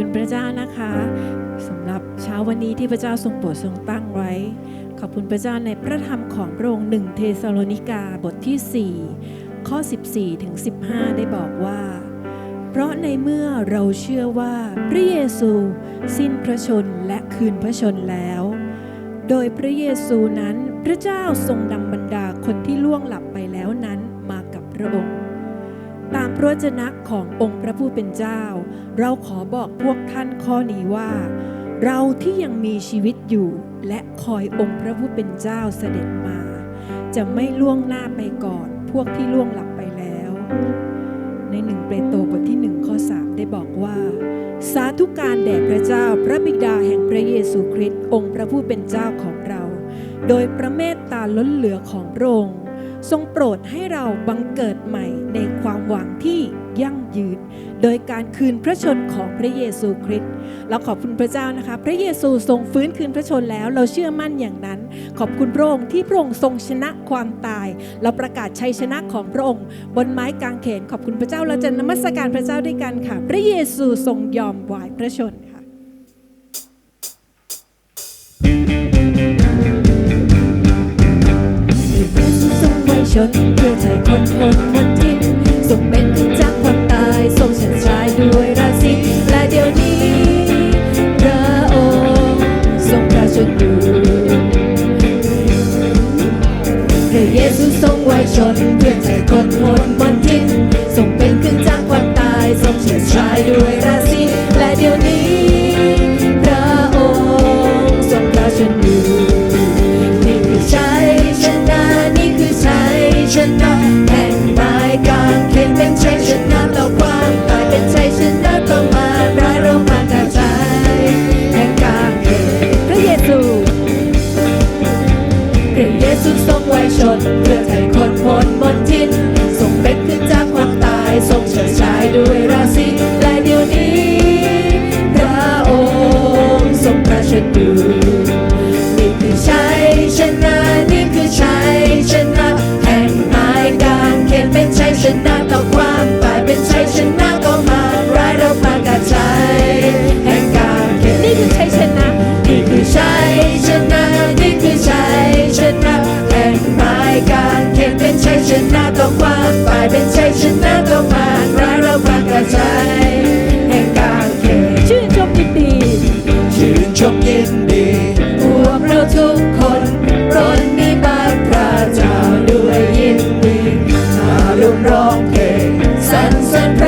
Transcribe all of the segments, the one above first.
คุณพระเจ้านะคะสำหรับเช้าวันนี้ที่พระเจ้าทรงโปรดทรงตั้งไว้ ขอบคุณพระเจ้าในพระธรรมของพระองค์หนึ่งเทสโลนิกาบทที่ 4 ข้อ 14 ถึง 15 ได้บอกว่า เพราะในเมื่อเราเชื่อว่าพระเยซูสิ้นพระชนและคืนพระชนแล้ว โดยพระเยซูนั้นพระเจ้าทรงนำบรรดาคนที่ล่วงหลับไปแล้วนั้นมากับพระองค์ ตามพระจนะขององค์พระผู้เป็นเจ้า เราขอบอกพวกท่านข้อนี้ว่า เราที่ยังมีชีวิตอยู่และคอยองค์พระผู้เป็นเจ้าเสด็จมา จะไม่ล่วงหน้าไปก่อน พวกที่ล่วงหลับไปแล้ว ในหนึ่งเปโตรบทที่หนึ่งข้อสามได้บอกว่า สาธุการแด่พระเจ้าพระบิดาแห่งพระเยซูคริสต์องค์พระผู้เป็นเจ้าของเรา โดยพระเมตตาล้นเหลือของพระองค์ทรงโปรดให้เราบังเกิดใหม่ ในความหวังที่ยั่งยืน โดยการคืนพระชนของพระเยซูคริสต์เราขอบคุณพระเจ้านะคะ พระเยซูทรงฟื้นคืนพระชนแล้ว เราเชื่อมั่นอย่างนั้น ขอบคุณพระองค์ที่พระองค์ทรงชนะความตาย เราประกาศชัยชนะของพระองค์ บนไม้กางเขน ขอบคุณพระเจ้าเราจะนมัสการพระเจ้าด้วยกันค่ะ พระเยซูทรงยอมวายพระชนค่ะ พระเยซูทรงไว้ชนเพื่อไถ่คนคนมนทิ นทรงเป็นขึ้นจากความตายทรงเฉิดฉายด้วยราศีและเดี๋ยวนี้ พระองค์ทรงประชนอยู่พระเยซูทรงไว้ชนเพื่อใจคนคนมนทินทรงเป็นขึ้นจากความตายทรงเฉิดฉายด้วย วิมาร่วมร้องเพลงสรรเสริญพระ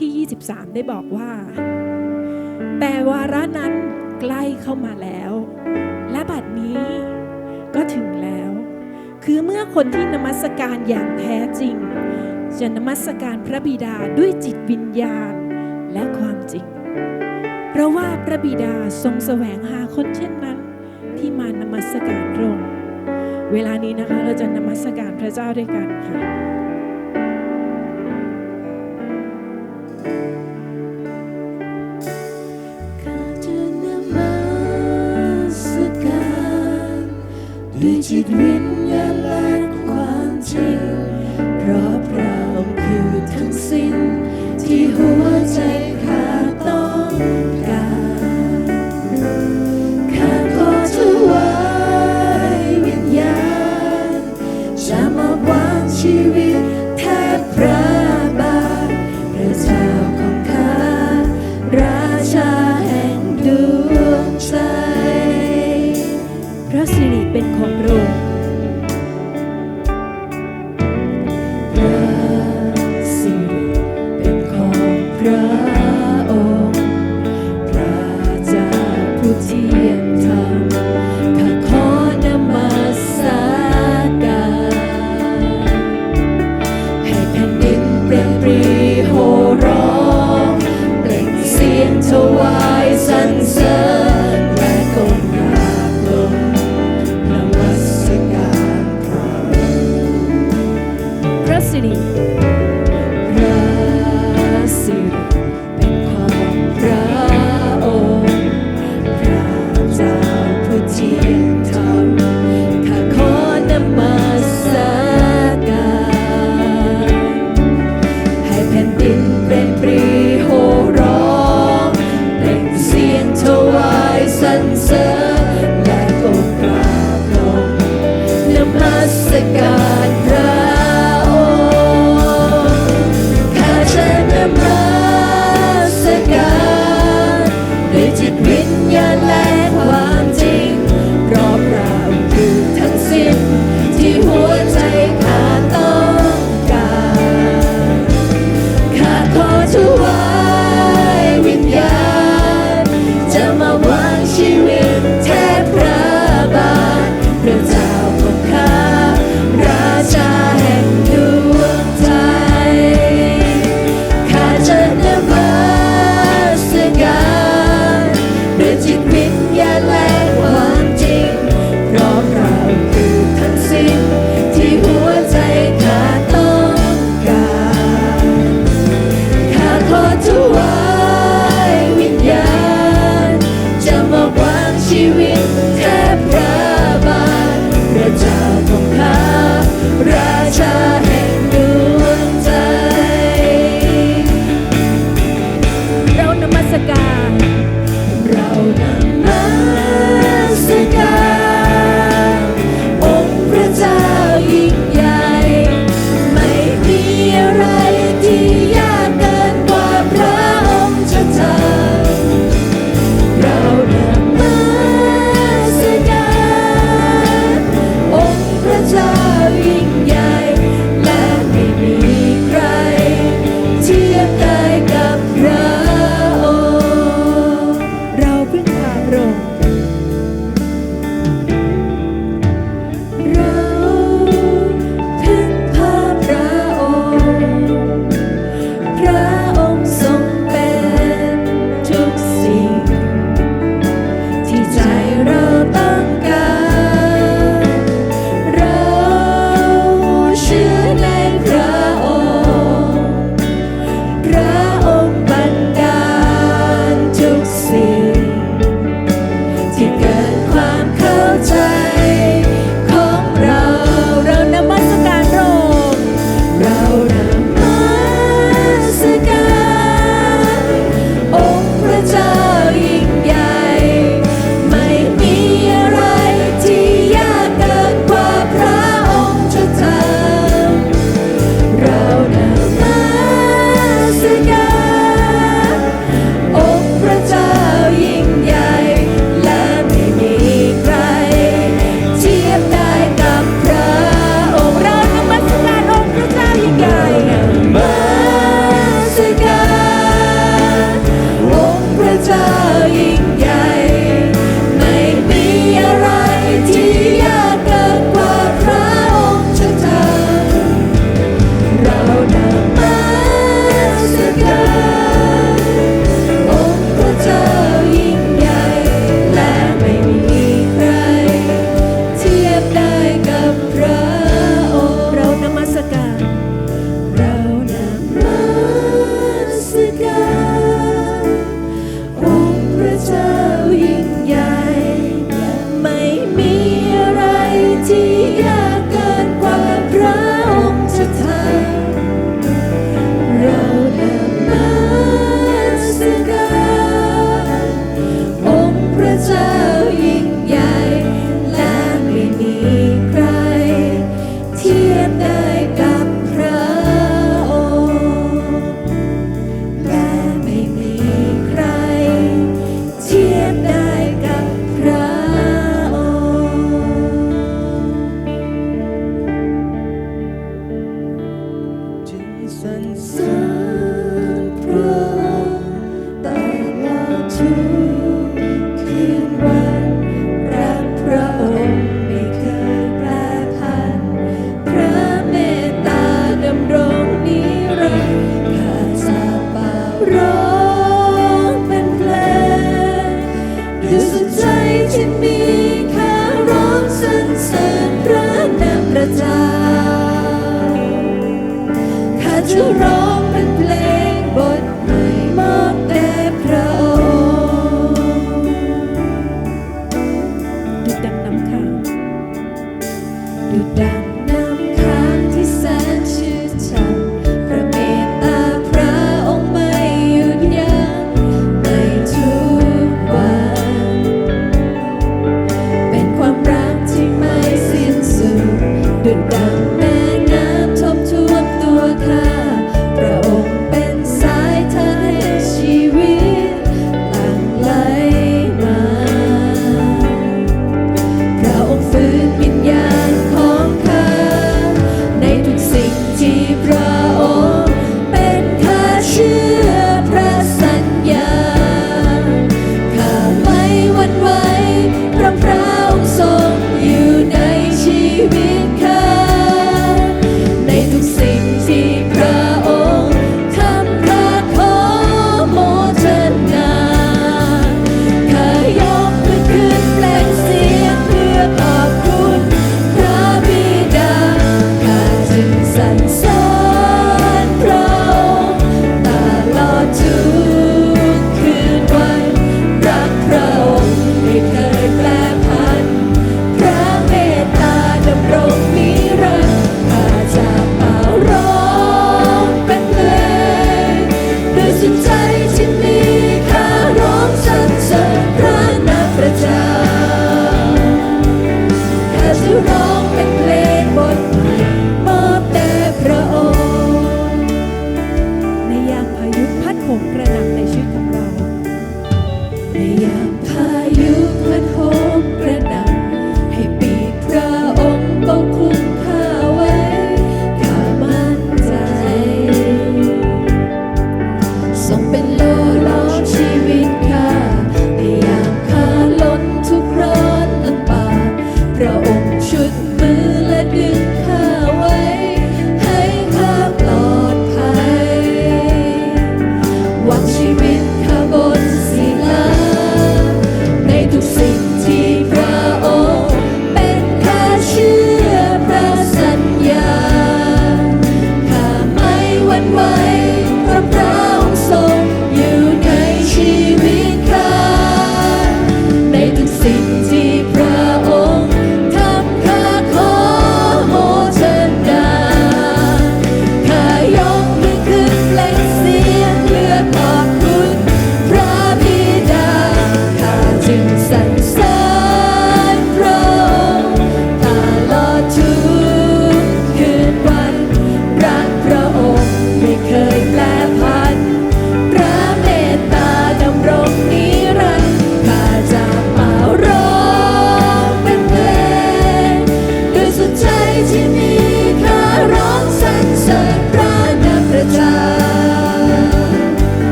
ที่4ข้อที่ 23 ได้บอกว่า แต่วาระนั้นใกล้เข้ามาแล้ว และบัดนี้ก็ถึงแล้ว คือเมื่อคนที่นมัสการอย่างแท้จริง จะนมัสการพระบิดาด้วยจิตวิญญาณและความจริง เพราะว่าพระบิดาทรงแสวงหาคนเช่นนั้น ที่มานมัสการพระองค์เวลานี้นะคะเราจะนมัสการพระเจ้าด้วยกันค่ะ ด้ว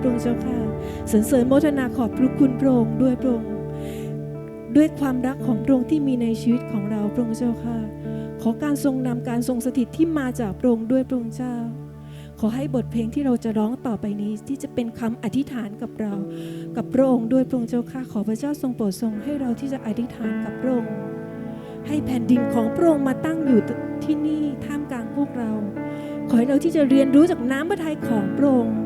พระองค์เจ้าค่ะสรรเสริญโมทนาขอบพระคุณพระองค์ด้วยพระองค์ด้วยความรักของพระองค์ที่มีในชีวิตของเราพระองค์เจ้าค่ะ ขอการทรงนำการทรงสถิตที่มาจากพระองค์ด้วยพระองค์เจ้า ขอให้บทเพลงที่เราจะร้องต่อไปนี้ ที่จะเป็นคำอธิษฐานกับเรา กับพระองค์ด้วยพระองค์เจ้าค่ะขอพระเจ้าทรงโปรดทรงให้เราที่จะอธิษฐานกับพระองค์ให้แผ่นดินของพระองค์มาตั้งอยู่ที่นี่ท่ามกลางพวกเรา ขอให้เราที่จะเรียนรู้จากน้ำพระทัยของพระองค์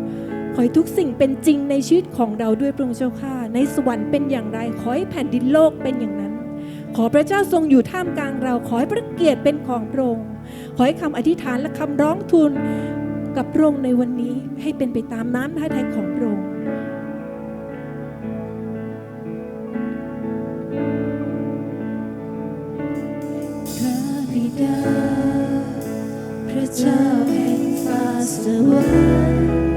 ขอให้ทุกสิ่งเป็นจริงในชีวิตของเราด้วยพระองค์เจ้าค่ะ ในสวรรค์เป็นอย่างไร ขอให้แผ่นดินโลกเป็นอย่างนั้น ขอพระเจ้าทรงอยู่ท่ามกลางเรา ขอให้พระเกียรติเป็นของพระองค์ ขอให้คำอธิษฐานและคำร้องทูลกับพระองค์ในวันนี้ให้เป็นไปตามน้ำพระทัยของพระองค์พระเจ้าแห่งฟ้าสวรรค์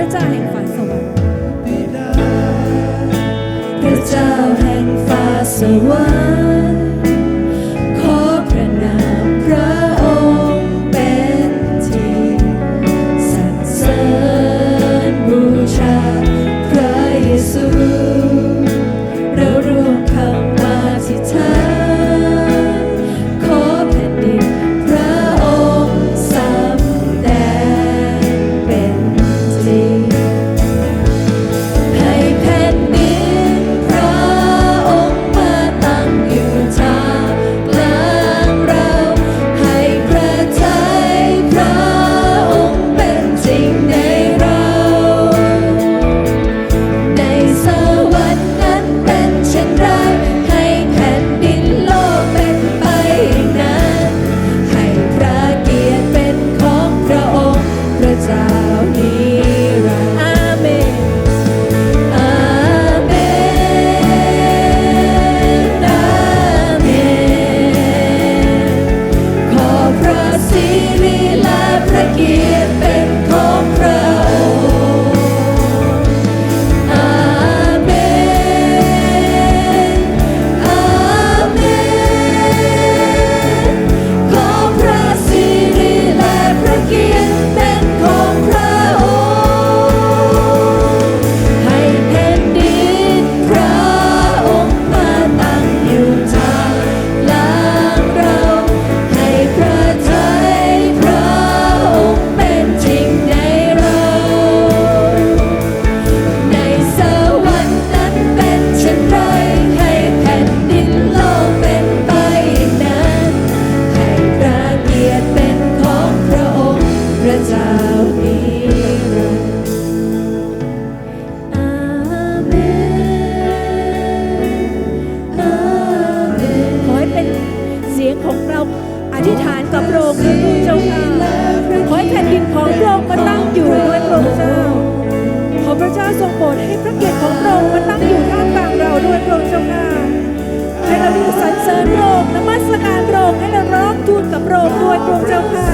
ระเจ้าแห่งฟ้าสวรรค์พระเจ้าแห่งฟ้าสวรรค์ ราจะสรรเสริญโรงนมัสการโรงให้เราร้องทูลกับโรงด้วยพระเจ้าค่ะ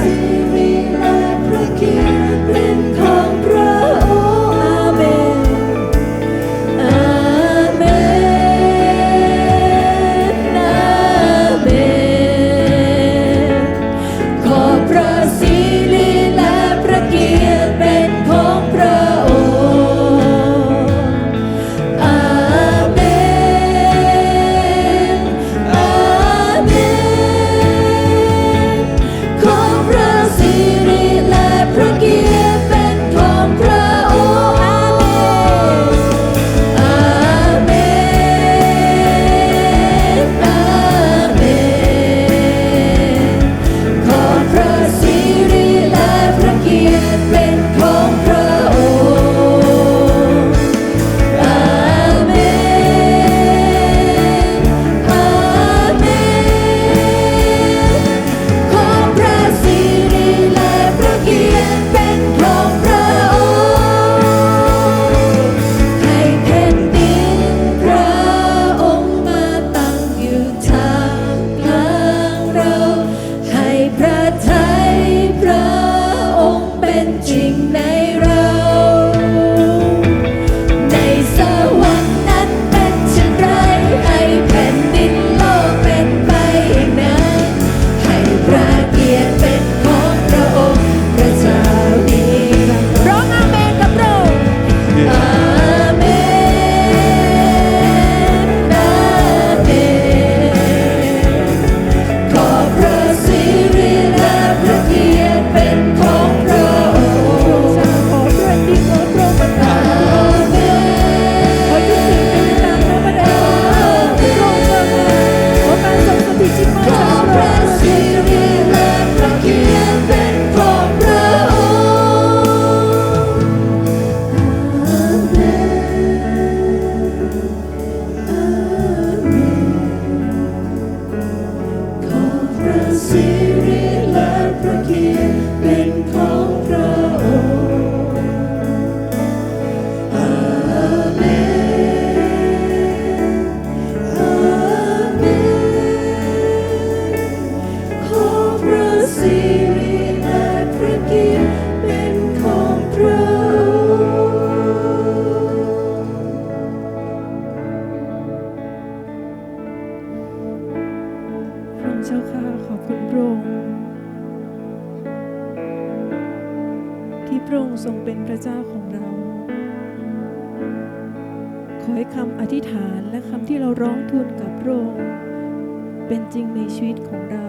เป็นจริงในชีวิตของเรา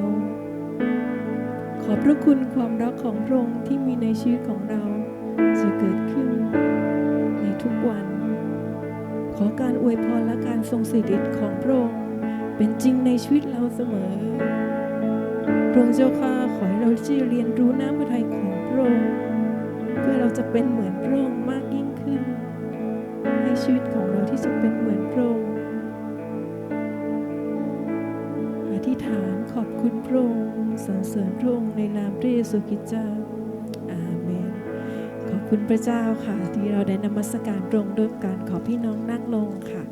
ขอบพระคุณความรักของพระองค์ที่มีในชีวิตของเรา จะเกิดขึ้นในทุกวัน ขอการอวยพรและการทรงสิริของพระองค์เป็นจริงในชีวิตเราเสมอ พระองค์เจ้าข้าขอให้เราที่เรียนรู้น้ำพระทัยของพระองค์เพื่อเราจะเป็นเหมือนพระองค์มากยิ่งขึ้น ให้ชีวิตของเราที่จะเป็นเหมือนพระองค์ ขอบคุณพระองค์สรรเสริญพระองค์ในนามพระเยซูคริสต์เจ้าอาเมน ขอบคุณพระเจ้าค่ะ ที่เราได้นมัสการพระองค์ด้วยกันขอพี่น้องนั่งลงค่ะ